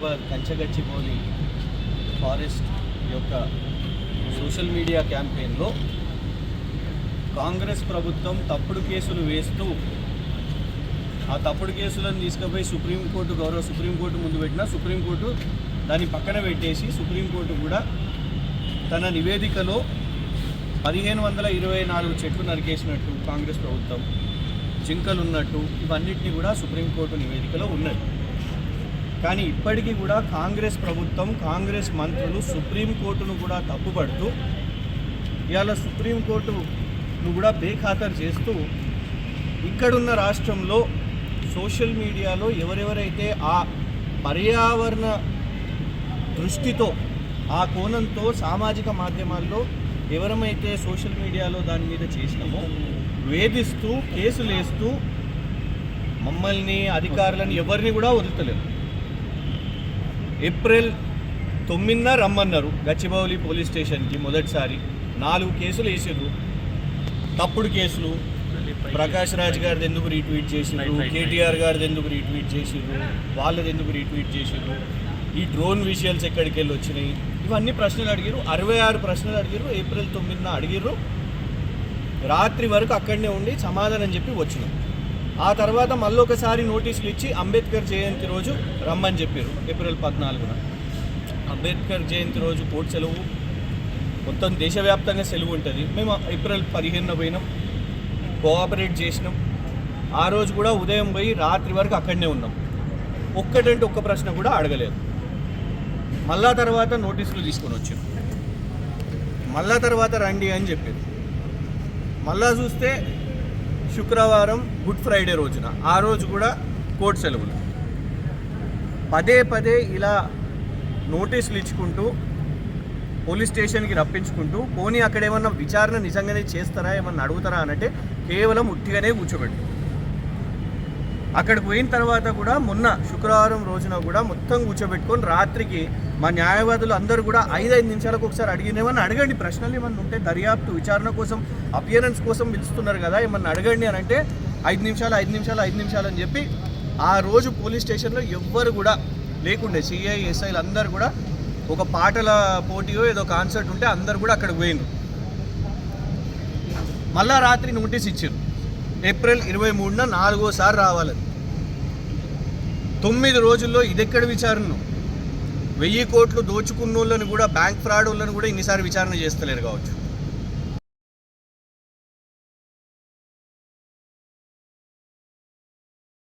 కంచగచ్చిబోలి forest యొక్క social media క్యాంపెయిన్లో కాంగ్రెస్ ప్రభుత్వం తప్పుడు కేసులు వేస్తూ ఆ తప్పుడు కేసులను తీసుకుపోయి సుప్రీంకోర్టు గౌరవ సుప్రీంకోర్టు ముందు పెట్టినా సుప్రీంకోర్టు దాన్ని పక్కన పెట్టేసి సుప్రీంకోర్టు కూడా తన నివేదికలో పదిహేను వందల ఇరవై నాలుగు చెట్లు నరికేసినట్టు కాంగ్రెస్ ప్రభుత్వం జింకలు ఉన్నట్టు ఇవన్నిటిని కూడా సుప్రీంకోర్టు నివేదికలో ఉన్నది. కానీ ఇప్పటికీ కూడా కాంగ్రెస్ ప్రభుత్వం కాంగ్రెస్ మంత్రులు సుప్రీంకోర్టును కూడా తప్పుపడుతూ ఇవాళ సుప్రీంకోర్టును కూడా బేఖాతరు చేస్తూ ఇక్కడున్న రాష్ట్రంలో సోషల్ మీడియాలో ఎవరెవరైతే ఆ పర్యావరణ దృష్టితో ఆ కోణంతో సామాజిక మాధ్యమాల్లో ఎవరమైతే సోషల్ మీడియాలో దాని మీద చేసినామో వేధిస్తూ కేసులు వేస్తూ మమ్మల్ని అధికారులను ఎవరిని కూడా వదులుతలేరు. ఏప్రిల్ తొమ్మిదిన రమ్మన్నారు. గచ్చిబౌలి పోలీస్ స్టేషన్కి మొదటిసారి నాలుగు కేసులు వేసారు తప్పుడు కేసులు. ప్రకాష్ రాజ్ గారిది ఎందుకు రీట్వీట్ చేసిండ్రు? కేటీఆర్ గారిది ఎందుకు రీట్వీట్ చేసిండ్రు? వాళ్ళది ఎందుకు రీట్వీట్ చేసిండ్రు? ఈ డ్రోన్ విషయాల్స్ ఎక్కడికి వెళ్ళి వచ్చినాయి? ఇవన్నీ ప్రశ్నలు అడిగారు అరవై ఆరు ప్రశ్నలు అడిగారు ఏప్రిల్ తొమ్మిదిన అడిగారు రాత్రి వరకు అక్కడనే ఉండి సమాధానం చెప్పి వచ్చినాం. ఆ తర్వాత మళ్ళీ ఒకసారి నోటీసులు ఇచ్చి అంబేద్కర్ జయంతి రోజు రమ్మని చెప్పారు ఏప్రిల్ పద్నాలుగున. అంబేద్కర్ జయంతి రోజు కోర్టు సెలవు మొత్తం దేశవ్యాప్తంగా సెలవు ఉంటుంది. మేము ఏప్రిల్ పదిహేనున పోయినాం కోఆపరేట్ చేసినాం. ఆ రోజు కూడా ఉదయం పోయి రాత్రి వరకు అక్కడనే ఉన్నాం. ఒక్కటంటే ఒక్క ప్రశ్న కూడా అడగలేదు. మళ్ళా తర్వాత నోటీసులు తీసుకొని వచ్చాం మళ్ళా తర్వాత రండి అని చెప్పారు మళ్ళా చూస్తే శుక్రవారం గుడ్ ఫ్రైడే రోజున. ఆ రోజు కూడా కోర్టు సెలవులు. పదే పదే ఇలా నోటీసులు ఇచ్చుకుంటూ పోలీస్ స్టేషన్కి రప్పించుకుంటూ పోనీ అక్కడ ఏమన్నా విచారణ నిజంగానే చేస్తారా ఏమన్నా అడుగుతారా అనంటే కేవలం ఉట్టిగానే కూర్చోబెట్టు. అక్కడికి పోయిన తర్వాత కూడా మొన్న శుక్రవారం రోజున కూడా మొత్తం కూర్చోబెట్టుకొని రాత్రికి మా న్యాయవాదులు అందరూ కూడా ఐదైదు నిమిషాలకు ఒకసారి అడిగినేమన్నా అడగండి ప్రశ్నలు ఏమన్నా ఉంటే దర్యాప్తు విచారణ కోసం అపియరెన్స్ కోసం పిలుస్తున్నారు కదా ఏమన్నా అడగండి అని అంటే ఐదు నిమిషాలు ఐదు నిమిషాలు ఐదు నిమిషాలు అని చెప్పి ఆ రోజు పోలీస్ స్టేషన్లో ఎవ్వరు కూడా లేకుండే సిఐ ఎస్ఐలు అందరు కూడా ఒక పాటల పోటీయో ఏదో కాన్సర్ట్ ఉంటే అందరు కూడా అక్కడికి పోయిండ్రు. మళ్ళా రాత్రి నోటీస్ ఇచ్చారు ఏప్రిల్ ఇరవై మూడున నాలుగోసారి రావాలని తొమ్మిది రోజుల్లో ఇదెక్కడ విచారణ? వెయ్యి కోట్లు దోచుకున్న వాళ్ళని కూడా బ్యాంక్ ఫ్రాడ్ వాళ్ళని కూడా ఇన్నిసార్లు విచారణ చేస్తలేరు కావచ్చు.